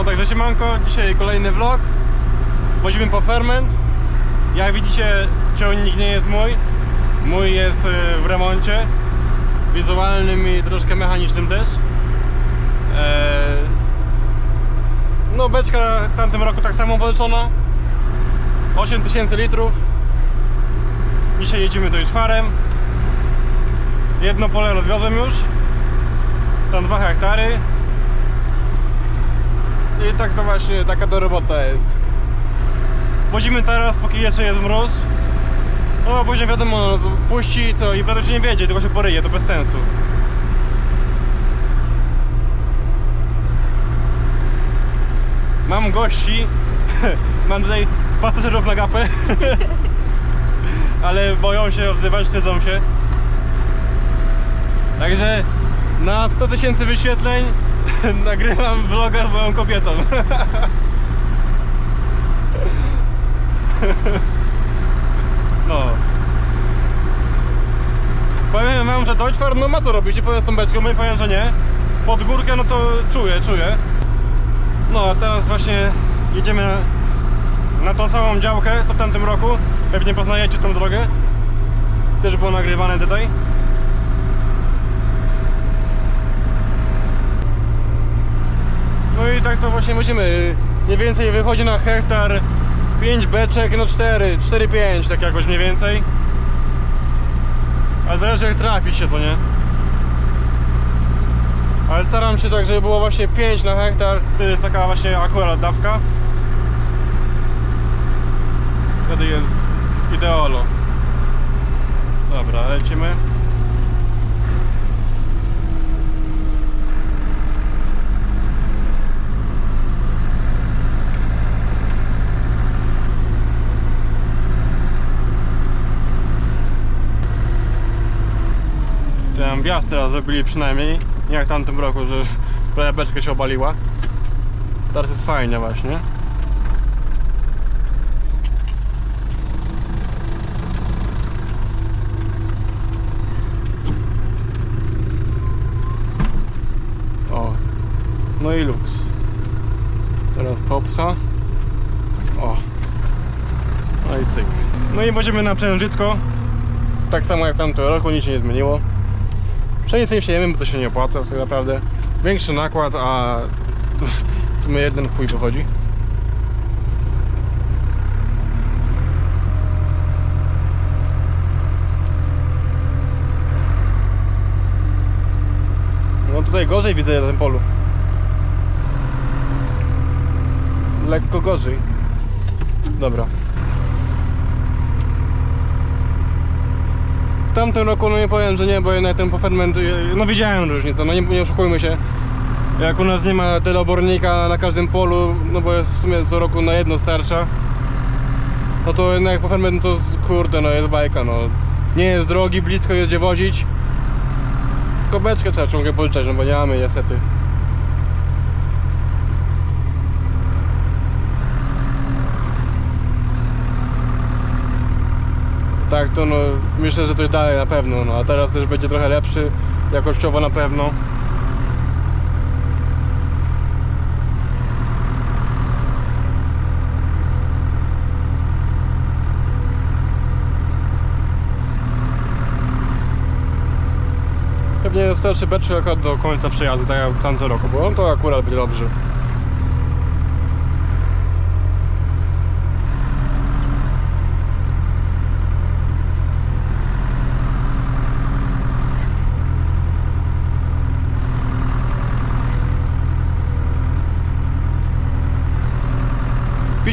No także siemanko, dzisiaj kolejny vlog. Wozimy po ferment. Jak widzicie ciągnik nie jest mój. Mój jest e, w remoncie. Wizualnym i troszkę mechanicznym też. E, No beczka w tamtym roku tak samo pożyczona. 8000 litrów. Dzisiaj jedziemy do czwarem Jedno pole rozwiozłem już. Tam 2 hektary i tak to właśnie, taka to robota jest. Wozimy teraz, póki jeszcze jest mróz. No a później wiadomo, no, puści co, i prawie się nie wiedzie, tylko się poryje, to bez sensu. Mam gości, mam tutaj pasażerów na gapę, ale boją się odzywać, wstydzą się. Także na 100 tysięcy wyświetleń nagrywam vloga z moją kobietą. No. Powiem wam, że Deutschfahrt no ma co robić, nie powiem z tą beczką, my powiem, że nie. Pod górkę no to czuję, czuję. No a teraz właśnie jedziemy na, na tą samą działkę co w tamtym roku. Pewnie poznajecie tą drogę. Też było nagrywane tutaj. No i tak to właśnie musimy. Mniej więcej wychodzi na hektar 5 beczek, no 4, 4-5, tak jakoś mniej więcej. Ale zależy jak trafi się to, nie? Ale staram się tak, żeby było właśnie 5 na hektar. To jest taka właśnie akurat dawka. Wtedy jest ideolo. Dobra, lecimy. Ten wjazd teraz zrobili przynajmniej, nie jak w tamtym roku, że prawie beczka się obaliła. Teraz jest fajnie właśnie. O, no i luks. Teraz popcha. O. No i cyk. No i będziemy na przężytko. Tak samo jak w tamtym roku, nic się nie zmieniło. Pszenicy nie siejemy, bo to się nie opłaca tak naprawdę. Większy nakład, a w sumie jeden chuj wychodzi. No tutaj gorzej widzę na tym polu. Lekko gorzej. Dobra. W tamtym roku no nie powiem, że nie, bo jednak ten poferment, no widziałem różnicę, no nie, nie oszukujmy się. Jak u nas nie ma tyle obornika na każdym polu, no bo jest w sumie co roku na jedno starsza, no to jednak poferment to kurde, no jest bajka, no. Nie jest drogi, blisko jedzie wozić. Tylko beczkę trzeba ciągle pożyczać, no bo nie mamy niestety. Tak to no myślę, że coś dalej na pewno, no a teraz też będzie trochę lepszy, jakościowo na pewno. Pewnie starszy beczek do końca przejazdu, tak jak w roku, bo on to akurat będzie dobrze.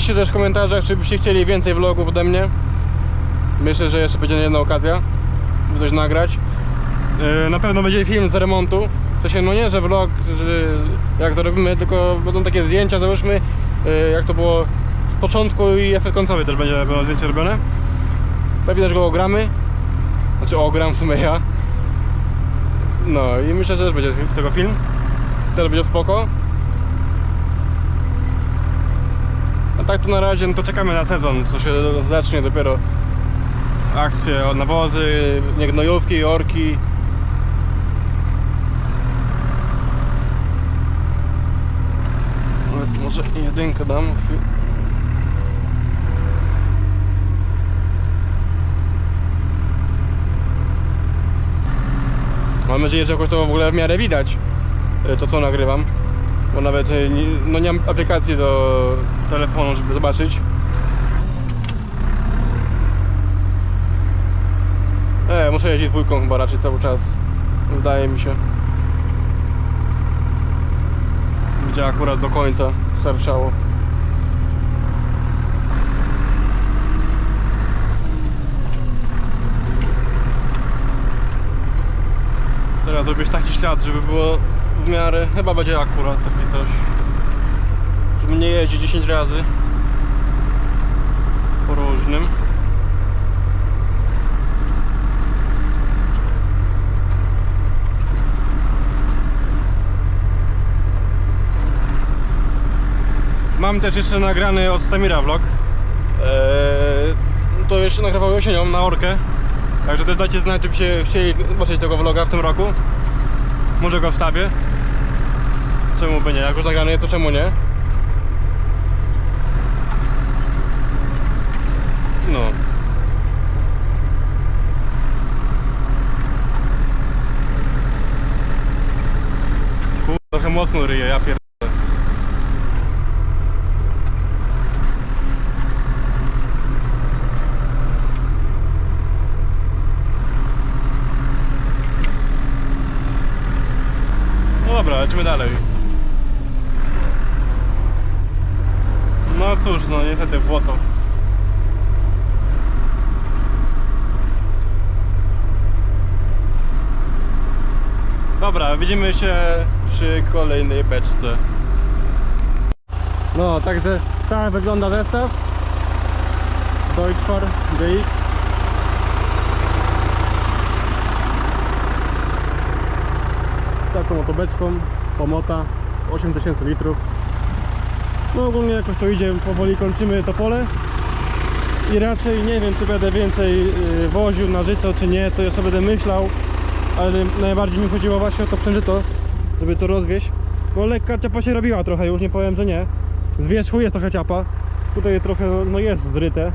Piszcie też w komentarzach, czy byście chcieli więcej vlogów ode mnie. Myślę, że jeszcze będzie jedna okazja, by coś nagrać. Yy, Na pewno będzie film z remontu. W sensie, no nie, że vlog, że jak to robimy, tylko będą takie zdjęcia, załóżmy, yy, jak to było z początku i efekt końcowy też będzie zdjęcie robione. Pewnie też go ogramy. Znaczy ogram w sumie ja. No i myślę, że też będzie z tego film. Też będzie spoko. Tak to na razie no to czekamy na sezon, co się zacznie dopiero akcje, nawozy, nie gnojówki, orki. Może jedynkę dam. Mam nadzieję, że jakoś to w ogóle w miarę widać e, to co nagrywam. Bo nawet e, no nie mam aplikacji do telefonu, żeby zobaczyć. E, muszę jeździć dwójką chyba raczej cały czas. Wydaje mi się. Gdzie akurat do końca starczało. Teraz zrobić taki ślad, żeby było w miarę, chyba będzie akurat takie coś. Żeby nie jeździć 10 razy po różnym. Mam też jeszcze nagrany od Stamira vlog. Eee, to jeszcze nagrywał jesienią na orkę. Także też dajcie znać, czy się chcieli zobaczyć tego vloga w tym roku. Może go wstawię. Czemu by nie? Jak już nagrany jest, to czemu nie? No. Kur... Trochę mocno ryje, ja pier... No dobra, lecimy dalej. No cóż, no niestety błoto. Dobra, widzimy się przy kolejnej beczce. No, także tak wygląda zestaw. Deutschfar DX. z taką oto beczką Pomota 8000 litrów no ogólnie jakoś to idzie, powoli kończymy to pole i raczej nie wiem czy będę więcej y, woził na żyto czy nie, to jeszcze będę myślał ale najbardziej mi chodziło właśnie o to przeżyto żeby to rozwieść bo lekka ciapa się robiła trochę, już nie powiem, że nie. Z wierzchu jest trochę ciapa. Tutaj trochę no jest zryte.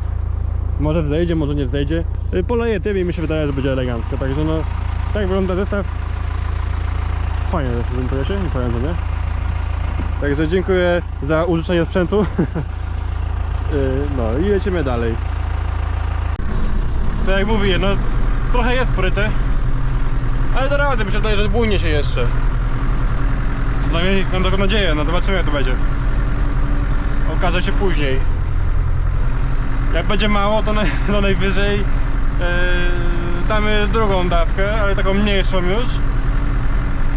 Może wzejdzie, może nie wzejdzie. Y, poleję tym i mi się wydaje, że będzie elegancko. Także no tak wygląda zestaw. Fajnie prezentuje się, nie powiem, że nie. Także dziękuję za użyczenie sprzętu. Yy, no i lecimy dalej. Tak jak mówię, no trochę jest pryte, ale da radę, mi się wydaje, że bujnie się jeszcze. Przynajmniej mam taką nadzieję, no zobaczymy jak to będzie. Okaże się później. Jak będzie mało, to, na, to najwyżej yy, damy drugą dawkę, ale taką mniejszą już.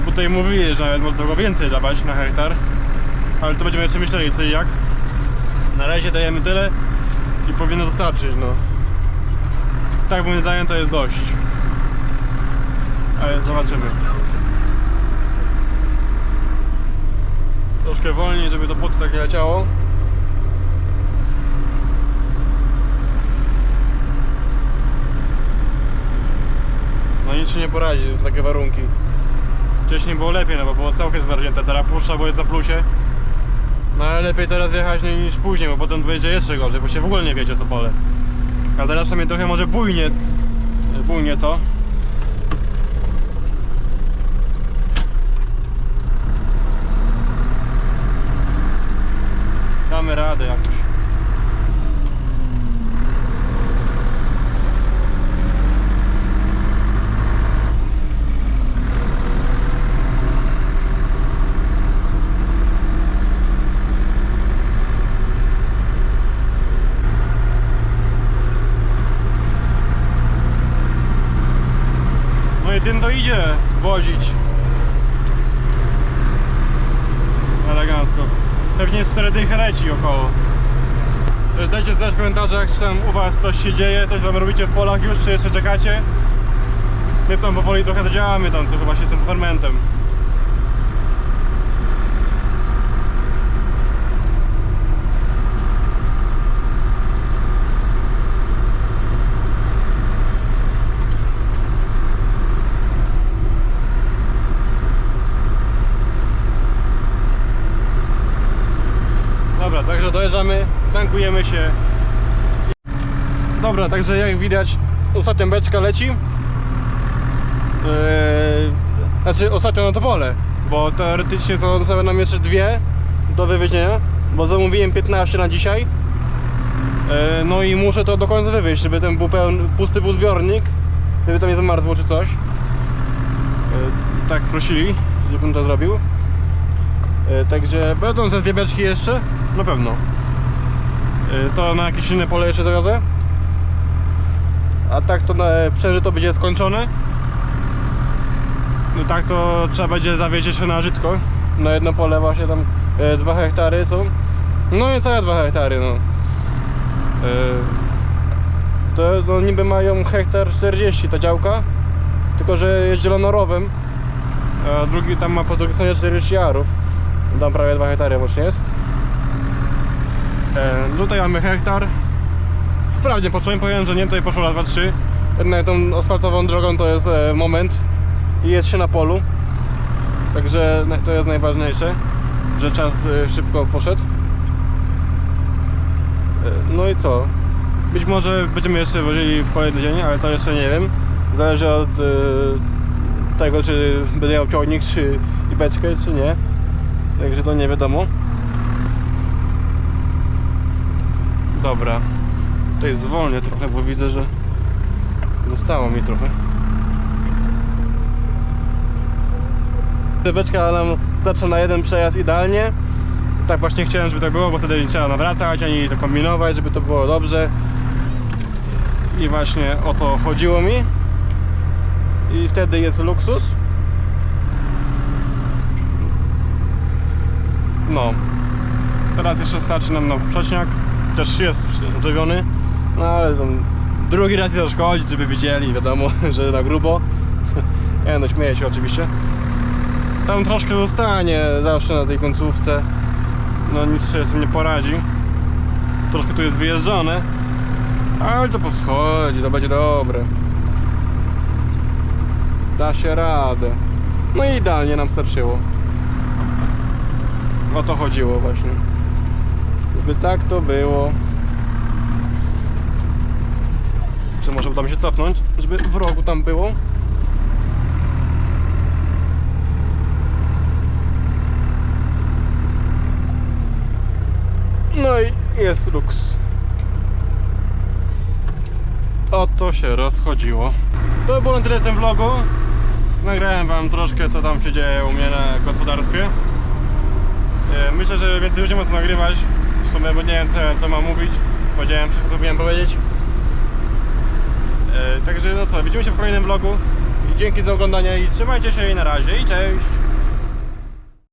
Bo Tutaj mówili, że nawet można tego więcej dawać na hektar. Ale to będziemy jeszcze myśleli co i jak. Na razie dajemy tyle i powinno dostarczyć, no. Tak moim zdaniem to jest dość. Ale zobaczymy. Troszkę wolniej, żeby to płotu tak leciało. No nic się nie poradzi, są takie warunki. Wcześniej było lepiej, no bo było całkiem zmarznięte, teraz puszcza, bo jest na plusie. No ale lepiej teraz jechać nie- niż później, bo potem będzie jeszcze gorzej, bo się w ogóle nie wiecie co pole. A teraz przynajmniej trochę może bujnie, bujnie to. Radę jakoś. No i tym to idzie wozić. Elegancko. Pewnie z 4 dychy leci około. Też Dajcie znać w komentarzach, czy tam u was coś się dzieje, coś tam robicie w polach już, czy jeszcze czekacie. My tam powoli trochę to działamy tam, co chyba się z tym fermentem. Dobra, także dojeżdżamy, tankujemy się. Dobra, także jak widać ostatnia beczka leci. Eee, znaczy ostatnio na to pole, bo teoretycznie to zostały nam jeszcze dwie do wywiezienia, bo zamówiłem 15 na dzisiaj. Eee, no i muszę to do końca wywieźć, żeby ten był pusty był zbiornik, żeby tam nie zamarzło czy coś. Eee, tak prosili, żebym to zrobił. Eee, także będą ze beczki jeszcze? Na pewno. Eee, to na jakieś inne pole jeszcze zawiozę. A tak to na przeżyto będzie skończone. No tak to trzeba będzie zawieźć jeszcze na żytko. Na jedno pole właśnie tam 2 hektary są. No i całe 2 hektary no. E, to no, niby mają hektar 40 ta działka. Tylko że jest zielonorowym. A drugi tam ma po drugiej stronie 40 arów. Tam prawie 2 hektary łącznie jest. E, tutaj mamy hektar. Sprawnie poszłem, powiem, że nie, tutaj poszło dwa, trzy. Jednak tą asfaltową drogą to jest e, moment i jest się na polu. Także na- to jest najważniejsze, że czas e, szybko poszedł. E, no i co? Być może będziemy jeszcze wozili w kolejny dzień, ale to jeszcze nie wiem. Zależy od e, tego, czy będę miał ciągnik, czy i beczkę, czy nie. Także to nie wiadomo. Dobra. Tutaj zwolnię trochę, bo widzę, że zostało mi trochę. Beczka nam starcza na jeden przejazd idealnie. Tak właśnie chciałem, żeby tak było, bo wtedy nie trzeba nawracać, ani to kombinować, żeby to było dobrze. I właśnie o to chodziło mi. I wtedy jest luksus. No. Teraz jeszcze starczy nam na przeczniak. Też jest zrobiony. No ale drugi raz nie zaszkodzić, żeby wiedzieli, wiadomo, że na grubo. Ja no śmieję się oczywiście. Tam troszkę zostanie zawsze na tej końcówce. No nic się z tym nie poradzi. Troszkę tu jest wyjeżdżone. Ale to powschodzi, to będzie dobre. Da się radę. No i idealnie nam starczyło. O to chodziło właśnie. Żeby tak to było. Czy może uda mi się cofnąć, żeby w rogu tam było? No i jest luks. Oto się rozchodziło. To by było na tyle w tym vlogu. Nagrałem wam troszkę co tam się dzieje u mnie na gospodarstwie. E, Myślę, że więcej będziemy to nagrywać. W sumie, bo nie wiem co, co mam mówić. Powiedziałem wszystko co miałem powiedzieć. E, Także no co, widzimy się w kolejnym vlogu. I dzięki za oglądanie i trzymajcie się i na razie i cześć!